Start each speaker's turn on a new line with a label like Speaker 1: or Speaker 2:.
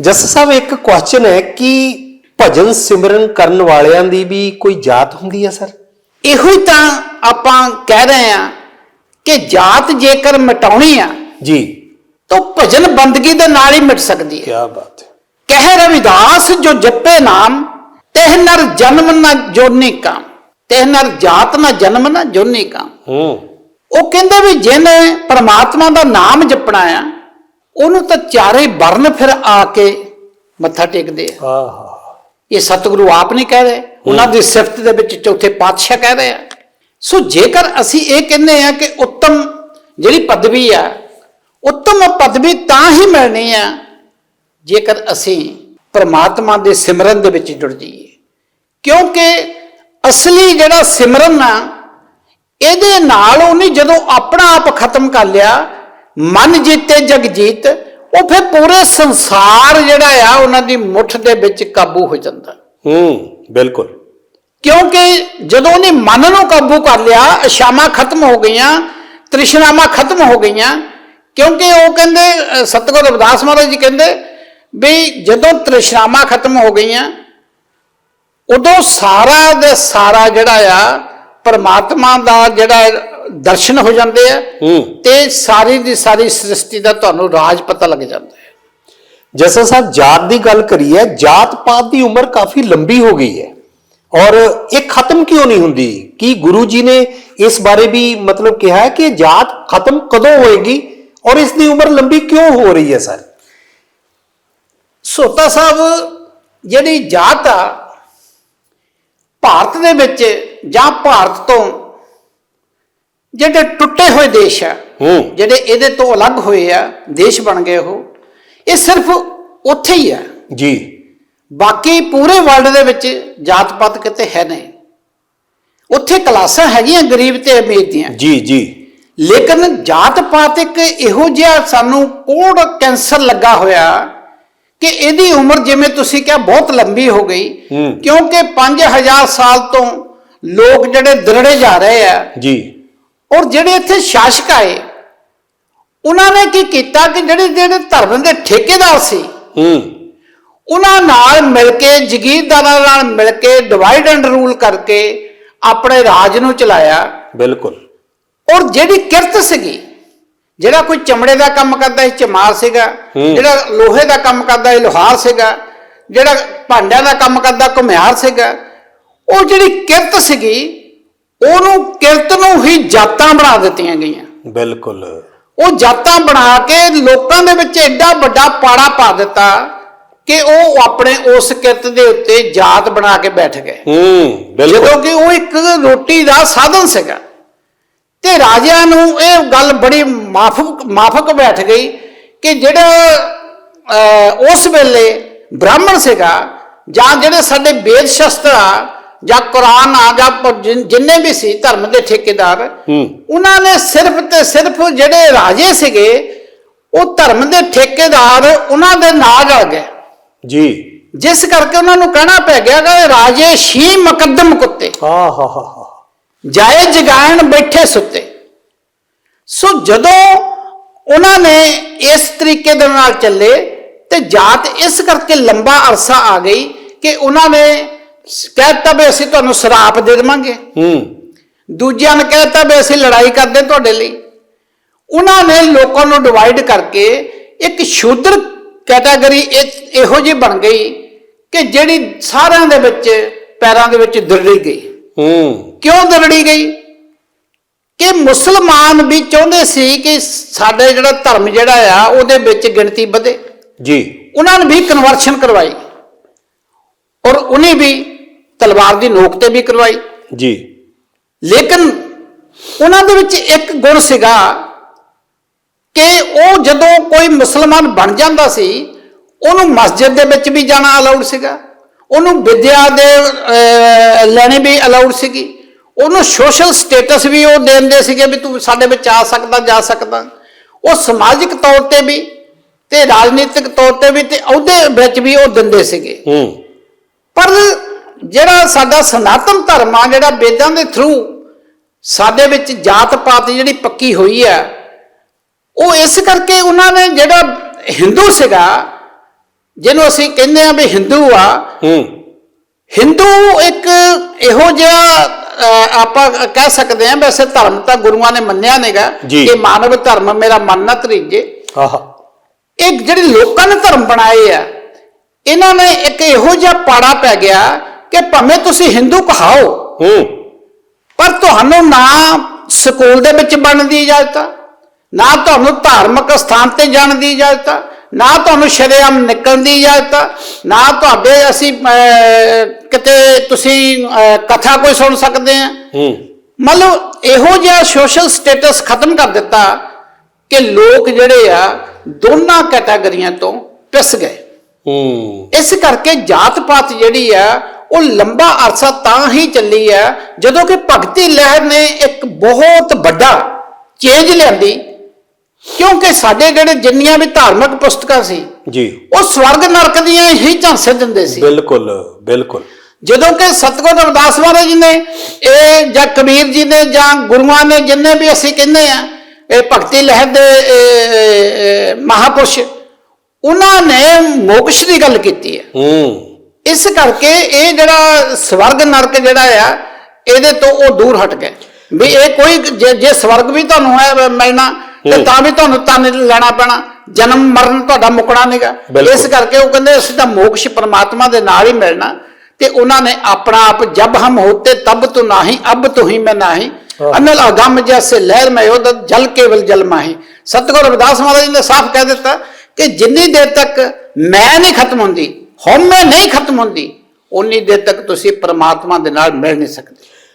Speaker 1: ਜਸ ਸਾਹਿਬ ਇੱਕ ਕੁਐਸਚਨ ਹੈ ਕਿ ਭਜਨ ਸਿਮਰਨ ਕਰਨ ਵਾਲਿਆਂ ਦੀ ਵੀ ਕੋਈ ਜਾਤ ਹੁੰਦੀ ਹੈ ਸਰ?
Speaker 2: ਇਹੋ ਹੀ ਤਾਂ ਆਪਾਂ ਕਹਿ ਰਹੇ ਆ ਕਿ ਜਾਤ ਜੇਕਰ ਮਿਟਾਉਣੀ ਆ
Speaker 1: ਜੀ।
Speaker 2: ਤਾਂ ਭਜਨ ਬੰਦਗੀ ਦੇ ਨਾਲ ਹੀ ਮਿਟ ਸਕਦੀ ਹੈ।
Speaker 1: ਕੀ ਬਾਤ ਹੈ।
Speaker 2: ਕਹਿ ਰਵਿਦਾਸ ਜੋ ਜਪੇ ਨਾਮ ਤਹਿ ਨਰ ਜਨਮ ਨ ਜੋਨੀ ਕਾਮ। ਤਹਿ ਨਰ ਜਾਤ ਨ ਜਨਮ ਨ ਜੋਨੀ ਕਾਮ।
Speaker 1: ਹੂੰ।
Speaker 2: ਉਹ ਕਹਿੰਦੇ ਵੀ ਜਿਹਨੇ ਪ੍ਰਮਾਤਮਾ ਦਾ ਨਾਮ ਜਪਣਾ ਆ ਉਹਨੂੰ ਤਾਂ ਚਾਰੇ ਵਰਨ ਫਿਰ ਆ ਕੇ ਮੱਥਾ ਟੇਕਦੇ ਆ।
Speaker 1: ਆਹਾ
Speaker 2: ਇਹ ਸਤਿਗੁਰੂ ਆਪ ਨਹੀਂ ਕਹਿ ਰਹੇ ਉਹਨਾਂ ਦੀ ਸਿਫਤ ਦੇ ਵਿੱਚ ਚੌਥੇ ਪਾਤਸ਼ਾਹ ਕਹਿ ਰਹੇ ਆ। ਸੋ ਜੇਕਰ ਅਸੀਂ ਇਹ ਕਹਿੰਦੇ ਆ ਕਿ ਉੱਤਮ ਜਿਹੜੀ ਪਦਵੀ ਆ ਉੱਤਮ ਪਦਵੀ ਤਾਂ ਹੀ ਮਿਲਣੀ ਆ ਜੇਕਰ ਅਸੀਂ ਪ੍ਰਮਾਤਮਾ ਦੇ ਸਿਮਰਨ ਦੇ ਵਿੱਚ ਜੁੜ ਜਾਈਏ। ਕਿਉਂਕਿ ਅਸਲੀ ਜਿਹੜਾ ਸਿਮਰਨ ਆ ਇਹਦੇ ਨਾਲ ਉਹਨੇ ਜਦੋਂ ਆਪਣਾ ਆਪ ਖਤਮ ਕਰ ਲਿਆ ਮਨ ਜੀਤੇ ਜਗ ਜੀਤ ਉਹ ਫਿਰ ਪੂਰੇ ਸੰਸਾਰ ਜਿਹੜਾ ਆ ਉਹਨਾਂ ਦੀ ਮੁੱਠ ਦੇ ਵਿੱਚ ਕਾਬੂ ਹੋ ਜਾਂਦਾ।
Speaker 1: ਹੂੰ ਬਿਲਕੁਲ।
Speaker 2: ਕਿਉਂਕਿ ਜਦੋਂ ਉਹਨੇ ਮਨ ਨੂੰ ਕਾਬੂ ਕਰ ਲਿਆ ਅਸ਼ਾਵਾਂ ਖਤਮ ਹੋ ਗਈਆਂ ਤ੍ਰਿਸ਼ਨਾਵਾਂ ਖਤਮ ਹੋ ਗਈਆਂ ਕਿਉਂਕਿ ਉਹ ਕਹਿੰਦੇ ਸਤਿਗੁਰ ਰਵਿਦਾਸ ਮਹਾਰਾਜ ਜੀ ਕਹਿੰਦੇ ਵੀ ਜਦੋਂ ਤ੍ਰਿਸ਼ਨਾਵਾਂ ਖਤਮ ਹੋ ਗਈਆਂ ਉਦੋਂ ਸਾਰਾ ਦੇ ਸਾਰਾ ਜਿਹੜਾ ਆ ਪਰਮਾਤਮਾ ਦਾ ਜਿਹੜਾ ਦਰਸ਼ਨ ਹੋ ਜਾਂਦੇ ਆ ਤੇ ਸਾਰੀ ਦੀ ਸਾਰੀ ਸ੍ਰਿਸ਼ਟੀ ਦਾ ਤੁਹਾਨੂੰ ਰਾਜ ਪਤਾ ਲੱਗ ਜਾਂਦਾ ਹੈ।
Speaker 1: ਜੈਸਾ ਸਾਹਿਬ ਜਾਤ ਦੀ ਗੱਲ ਕਰੀਏ ਜਾਤ ਪਾਤ ਦੀ ਉਮਰ ਕਾਫੀ ਲੰਬੀ ਹੋ ਗਈ ਹੈ। ਔਰ ਇਹ ਖਤਮ ਕਿਉਂ ਨਹੀਂ ਹੁੰਦੀ? ਕੀ ਗੁਰੂ ਜੀ ਨੇ ਇਸ ਬਾਰੇ ਵੀ ਮਤਲਬ ਕਿਹਾ ਹੈ ਕਿ ਜਾਤ ਖਤਮ ਕਦੋਂ ਹੋਏਗੀ? ਔਰ ਇਸ ਦੀ ਉਮਰ ਲੰਬੀ ਕਿਉਂ ਹੋ ਰਹੀ ਹੈ ਸਰ?
Speaker 2: ਸੋਤਾ ਸਾਹਿਬ ਜਿਹੜੀ ਜਾਤ ਆ ਭਾਰਤ ਦੇ ਵਿੱਚ ਜਾਂ ਭਾਰਤ ਤੋਂ ਜਿਹੜੇ ਟੁੱਟੇ ਹੋਏ ਦੇਸ਼ ਆ
Speaker 1: ਹੂੰ।
Speaker 2: ਜਿਹੜੇ ਇਹਦੇ ਤੋਂ ਅਲੱਗ ਹੋਏ ਆ ਦੇਸ਼ ਬਣ ਗਏ ਉਹ ਇਹ ਸਿਰਫ ਉੱਥੇ ਹੀ ਆ।
Speaker 1: ਜੀ।
Speaker 2: ਬਾਕੀ ਪੂਰੇ ਵਰਲਡ ਦੇ ਵਿੱਚ ਜਾਤ ਪਾਤ ਕਿਤੇ ਹੈ ਨਹੀਂ। ਉੱਥੇ ਕਲਾਸਾਂ ਹੈਗੀਆਂ ਗਰੀਬ ਤੇ ਅਮੀਰ ਦੀਆਂ।
Speaker 1: ਜੀ ਜੀ।
Speaker 2: ਲੇਕਿਨ ਜਾਤ ਪਾਤ ਇੱਕ ਇਹੋ ਜਿਹਾ ਸਾਨੂੰ ਕੋੜ ਕੈਂਸਰ ਲੱਗਾ ਹੋਇਆ ਕਿ ਇਹਦੀ ਉਮਰ ਜਿਵੇਂ ਤੁਸੀਂ ਕਿਹਾ ਬਹੁਤ ਲੰਬੀ ਹੋ ਗਈ। ਕਿਉਂਕਿ 5000 ਸਾਲ ਤੋਂ ਲੋਕ ਜਿਹੜੇ ਦਰੜੇ ਜਾ ਰਹੇ ਆ
Speaker 1: ਜੀ।
Speaker 2: ਔਰ ਜਿਹੜੇ ਇੱਥੇ ਸ਼ਾਸਕ ਆਏ ਉਹਨਾਂ ਨੇ ਕੀ ਕੀਤਾ ਕਿ ਜਿਹੜੇ ਜਿਹੜੇ ਧਰਮ ਦੇ ਠੇਕੇਦਾਰ ਸੀ
Speaker 1: ਹੂੰ।
Speaker 2: ਉਹਨਾਂ ਨਾਲ ਮਿਲ ਕੇ ਜ਼ਗੀਰਦਾਰਾਂ ਨਾਲ ਮਿਲ ਕੇ ਡਿਵਾਈਡ ਐਂਡ ਰੂਲ ਕਰਕੇ ਆਪਣੇ ਰਾਜ ਨੂੰ ਚਲਾਇਆ।
Speaker 1: ਬਿਲਕੁਲ।
Speaker 2: ਔਰ ਜਿਹੜੀ ਕਿਰਤ ਸੀਗੀ ਜਿਹੜਾ ਕੋਈ ਚਮੜੇ ਦਾ ਕੰਮ ਕਰਦਾ ਸੀ ਚਮਾਰ ਸੀਗਾ। ਜਿਹੜਾ ਲੋਹੇ ਦਾ ਕੰਮ ਕਰਦਾ ਸੀ ਲੋਹਾਰ ਸੀਗਾ ਜਿਹੜਾ ਭਾਂਡਿਆਂ ਦਾ ਕੰਮ ਕਰਦਾ ਘੁਮਿਆਰ ਸੀਗਾ ਉਹ ਜਿਹੜੀ ਕਿਰਤ ਸੀਗੀ ਉਹਨੂੰ ਕਿਰਤ ਨੂੰ ਹੀ ਜਾਤਾਂ ਬਣਾ ਦਿੱਤੀਆਂ ਗਈਆਂ।
Speaker 1: ਬਿਲਕੁਲ।
Speaker 2: ਉਹ ਜਾਤਾਂ ਬਣਾ ਕੇ ਲੋਕਾਂ ਦੇ ਵਿੱਚ ਐਡਾ ਵੱਡਾ ਪਾੜਾ ਪਾ ਦਿੱਤਾ ਕਿ ਉਹ ਆਪਣੇ ਉਸ ਕਿਰਤ ਦੇ ਉੱਤੇ ਜਾਤ ਬਣਾ ਕੇ ਬੈਠ ਗਏ।
Speaker 1: ਹੂੰ ਬਿਲਕੁਲ।
Speaker 2: ਜਦੋਂ ਕਿ ਉਹ ਇੱਕ ਰੋਟੀ ਦਾ ਸਾਧਨ ਸੀਗਾ। ਤੇ ਰਾਜਿਆਂ ਨੂੰ ਇਹ ਗੱਲ ਬੜੀ ਮਾਫਕ ਮਾਫਕ ਬੈਠ ਗਈ ਕਿ ਜਿਹੜਾ ਉਸ ਵੇਲੇ ਬ੍ਰਾਹਮਣ ਸੀਗਾ ਜਾਂ ਜਿਹੜੇ ਸਾਡੇ ਵੇਦ ਸ਼ਸਤਰ ਆ ਜਾਂ ਕੁਰਾਨ ਆ ਜਾਂ ਜਿਨ- ਵੀ ਸੀ ਧਰਮ ਦੇ ਠੇਕੇਦਾਰ ਉਹਨਾਂ ਨੇ ਸਿਰਫ ਤੇ ਸਿਰਫ ਜਿਹੜੇ ਰਾਜੇ ਸੀਗੇ ਉਹ ਧਰਮ ਦੇ ਠੇਕੇਦਾਰ ਉਹਨਾਂ ਦੇ ਨਾਲ ਰਲ ਗਏ।
Speaker 1: ਜੀ।
Speaker 2: ਜਿਸ ਕਰਕੇ ਉਹਨਾਂ ਨੂੰ ਕਹਿਣਾ ਪੈ ਗਿਆ ਕਿ ਰਾਜੇ ਸ਼ੀ ਮੁਕੱਦਮ ਕੁੱਤੇ।
Speaker 1: ਹਾ ਹਾ ਹਾ।
Speaker 2: ਜਾਏ ਜਗਾਣ ਬੈਠੇ ਸੁੱਤੇ। ਸੋ ਜਦੋਂ ਉਹਨਾਂ ਨੇ ਇਸ ਤਰੀਕੇ ਦੇ ਨਾਲ ਚੱਲੇ ਤੇ ਜਾਤ ਇਸ ਕਰਕੇ ਲੰਬਾ ਅਰਸਾ ਆ ਗਈ ਕਿ ਉਹਨਾਂ ਨੇ ਕਹਿਤਾ ਵੀ ਅਸੀਂ ਤੁਹਾਨੂੰ ਸਰਾਪ ਦੇ ਦੇਵਾਂਗੇ।
Speaker 1: ਹੂੰ।
Speaker 2: ਦੂਜਿਆਂ ਨੇ ਕਹਿਤਾ ਵੀ ਅਸੀਂ ਲੜਾਈ ਕਰਦੇ ਤੁਹਾਡੇ ਲਈ। ਉਹਨਾਂ ਨੇ ਲੋਕਾਂ ਨੂੰ ਡਿਵਾਈਡ ਕਰਕੇ ਇੱਕ ਸ਼ੂਦਰ ਕੈਟਾਗਰੀ ਇਹੋ ਜਿਹੀ ਬਣ ਗਈ ਕਿ ਜਿਹੜੀ ਸਾਰਿਆਂ ਦੇ ਵਿੱਚ ਪੈਰਾਂ ਦੇ ਵਿੱਚ ਦਰੜੀ ਗਈ।
Speaker 1: ਹੂੰ।
Speaker 2: ਕਿਉਂ ਦਰੜੀ ਗਈ? ਕਿ ਮੁਸਲਮਾਨ ਵੀ ਚਾਹੁੰਦੇ ਸੀ ਕਿ ਸਾਡੇ ਜਿਹੜਾ ਧਰਮ ਜਿਹੜਾ ਆ ਉਹਦੇ ਵਿੱਚ ਗਿਣਤੀ ਵਧੇ।
Speaker 1: ਜੀ।
Speaker 2: ਉਹਨਾਂ ਨੇ ਵੀ ਕਨਵਰਸ਼ਨ ਕਰਵਾਈ। ਔਰ ਉਹਨੇ ਵੀ ਤਲਵਾਰ ਦੀ ਨੋਕ ਤੇ ਵੀ ਕਰਵਾਈ।
Speaker 1: ਜੀ।
Speaker 2: ਲੇਕਿਨ ਉਹਨਾਂ ਦੇ ਵਿੱਚ ਇੱਕ ਗੁਣ ਸੀਗਾ ਕਿ ਉਹ ਜਦੋਂ ਕੋਈ ਮੁਸਲਮਾਨ ਬਣ ਜਾਂਦਾ ਸੀ ਉਹਨੂੰ ਮਸਜਿਦ ਦੇ ਵਿੱਚ ਵੀ ਜਾਣਾ ਅਲਾਉਡ ਸੀਗਾ। ਉਹਨੂੰ ਵਿਦਿਆ ਦੇ ਲੈਣੀ ਵੀ ਅਲਾਉਡ ਸੀਗੀ। ਉਹਨੂੰ ਸੋਸ਼ਲ ਸਟੇਟਸ ਵੀ ਉਹ ਦਿੰਦੇ ਸੀਗੇ ਵੀ ਤੂੰ ਸਾਡੇ ਵਿੱਚ ਆ ਸਕਦਾ ਜਾ ਸਕਦਾ। ਉਹ ਸਮਾਜਿਕ ਤੌਰ ਤੇ ਵੀ ਤੇ ਰਾਜਨੀਤਿਕ ਤੌਰ ਤੇ ਵੀ ਤੇ ਅਹੁਦੇ ਵਿੱਚ ਵੀ ਉਹ ਦਿੰਦੇ ਸੀਗੇ।
Speaker 1: ਹੂੰ।
Speaker 2: ਪਰ ਜਿਹੜਾ ਸਾਡਾ ਸਨਾਤਨ ਧਰਮ ਆ ਜਿਹੜਾ ਵੇਦਾਂ ਦੇ ਥਰੂ ਸਾਡੇ ਵਿੱਚ ਜਾਤ ਪਾਤ ਜਿਹੜੀ ਪੱਕੀ ਹੋਈ ਆ ਉਹ ਇਸ ਕਰਕੇ ਉਹਨਾਂ ਨੇ ਜਿਹੜਾ ਹਿੰਦੂ ਸੀਗਾ ਜਿਹਨੂੰ ਅਸੀਂ ਕਹਿੰਦੇ ਆ ਵੀ ਹਿੰਦੂ ਆ
Speaker 1: ਹੂੰ।
Speaker 2: ਹਿੰਦੂ ਇੱਕ ਇਹੋ ਜਿਹਾ ਆਪਾਂ ਕਹਿ ਸਕਦੇ ਹਾਂ ਵੈਸੇ ਧਰਮ ਤਾਂ ਗੁਰੂਆਂ ਨੇ ਮੰਨਿਆ ਨਹੀਂਗਾ
Speaker 1: ਜੀ।
Speaker 2: ਕਿ ਮਾਨਵ ਧਰਮ ਮੇਰਾ ਮਨ ਨਾ ਤਰੀਜੇ
Speaker 1: ਆਹਾ।
Speaker 2: ਇਹ ਜਿਹੜੇ ਲੋਕਾਂ ਨੇ ਧਰਮ ਬਣਾਏ ਆ ਇਹਨਾਂ ਨੇ ਇੱਕ ਇਹੋ ਜਿਹਾ ਪਾੜਾ ਪੈ ਗਿਆ ਕਿ ਭਾਵੇਂ ਤੁਸੀਂ ਹਿੰਦੂ ਕਹਾਓ।
Speaker 1: ਹੂੰ।
Speaker 2: ਪਰ ਤੁਹਾਨੂੰ ਨਾ ਸਕੂਲ ਦੇ ਵਿੱਚ ਬਣਨ ਦੀ ਇਜਾਜ਼ਤ ਨਾ ਤੁਹਾਨੂੰ ਧਾਰਮਿਕ ਸਥਾਨ ਤੇ ਜਾਣ ਦੀ ਇਜਾਜ਼ਤ ਨਾ ਤੁਹਾਨੂੰ ਸ਼ਰੇਆਮ ਨਿਕਲਣ ਦੀ ਇਜਾਜ਼ਤ ਨਾ ਤੁਹਾਡੇ ਅਸੀਂ ਕਿਤੇ ਤੁਸੀਂ ਕਥਾ ਕੋਈ ਸੁਣ ਸਕਦੇ ਆ।
Speaker 1: ਹੂੰ।
Speaker 2: ਮਤਲਬ ਇਹੋ ਜਿਹਾ ਸੋਸ਼ਲ ਸਟੇਟਸ ਖਤਮ ਕਰ ਦਿੱਤਾ ਕਿ ਲੋਕ ਜਿਹੜੇ ਆ ਦੋਨਾਂ ਕੈਟਾਗਰੀਆਂ ਤੋਂ ਪਿਸ ਗਏ।
Speaker 1: ਹੂੰ।
Speaker 2: ਇਸ ਕਰਕੇ ਜਾਤ ਪਾਤ ਜਿਹੜੀ ਆ ਉਹ ਲੰਬਾ ਅਰਸਾ ਤਾਂ ਹੀ ਚੱਲੀ ਆ ਜਦੋਂ ਕਿ ਭਗਤੀ ਲਹਿਰ ਨੇ ਇੱਕ ਬਹੁਤ ਵੱਡਾ ਚੇਂਜ ਲਿਆਂਦੀ। ਕਿਉਂਕਿ ਸਾਡੇ ਜਿਹੜੇ ਜਿੰਨੀਆਂ ਵੀ ਧਾਰਮਿਕ ਪੁਸਤਕਾਂ ਸੀ
Speaker 1: ਜੀ।
Speaker 2: ਉਹ ਸਵਰਗ ਨਰਕ ਦੀਆਂ ਹੀ ਝਾਂਸੇ ਦਿੰਦੇ ਸੀ।
Speaker 1: ਬਿਲਕੁਲ ਬਿਲਕੁਲ।
Speaker 2: ਜਦੋਂ ਕਿ ਸਤਗੁਰ ਰਵਿਦਾਸ ਮਹਾਰਾਜ ਜੀ ਨੇ ਇਹ ਜਾਂ ਕਬੀਰ ਜੀ ਨੇ ਜਾਂ ਗੁਰੂਆਂ ਨੇ ਜਿੰਨੇ ਵੀ ਅਸੀਂ ਕਹਿੰਦੇ ਆ ਇਹ ਭਗਤੀ ਲਹਿਰ ਦੇ ਮਹਾਪੁਰਸ਼ ਉਹਨਾਂ ਨੇ ਮੋਕਸ਼ ਦੀ ਗੱਲ ਕੀਤੀ ਹੈ।
Speaker 1: ਹੂੰ।
Speaker 2: ਇਸ ਕਰਕੇ ਇਹ ਜਿਹੜਾ ਸਵਰਗ ਨਰਕ ਜਿਹੜਾ ਆ ਇਹਦੇ ਤੋਂ ਉਹ ਦੂਰ ਹਟ ਗਏ ਵੀ ਇਹ ਕੋਈ ਜੇ ਜੇ ਸਵਰਗ ਵੀ ਤੁਹਾਨੂੰ ਹੈ ਮਿਲਣਾ ਤੇ। ਤਾਂ ਵੀ ਤੁਹਾਨੂੰ ਤਨ ਲੈਣਾ ਪੈਣਾ ਜਨਮ ਮਰਨ ਤੁਹਾਡਾ ਮੁਕਣਾ ਨਹੀਂਗਾ। ਇਸ ਕਰਕੇ ਉਹ ਕਹਿੰਦੇ ਅਸੀਂ ਤਾਂ ਮੋਕਸ਼ ਪਰਮਾਤਮਾ ਦੇ ਨਾਲ ਹੀ ਮਿਲਣਾ ਤੇ ਉਹਨਾਂ ਨੇ ਆਪਣਾ ਆਪ ਜਬ ਹਮ ਹੋਤੇ ਤਬ ਤੂੰ ਨਹੀਂ ਅਬ ਤੂੰ ਹੀ ਮੈਂ ਨਹੀਂ। ਅਨਲ ਅਗੰਮ ਜੈਸੇ ਲਹਿਰ ਮੈਂ ਉਹਦਾ ਜਲ ਕੇਵਲ ਜਲ ਮਾਹੀ ਸਤਿਗੁਰ ਰਵਿਦਾਸ ਮਹਾਰਾਜ ਨੇ ਸਾਫ਼ ਕਹਿ ਦਿੱਤਾ ਕਿ ਜਿੰਨੀ ਦੇਰ ਤੱਕ ਮੈਂ ਨਹੀਂ ਖਤਮ ਹੁੰਦੀ ਹਉਮੈ ਨਹੀਂ ਖਤਮ ਹੁੰਦੀ। ਉਨੀ ਦੇਰ ਤੱਕ ਤੁਸੀਂ ਪਰਮਾਤਮਾ ਦੇ ਨਾਲ ਮਿਲ ਨਹੀਂ ਸਕਦੇ।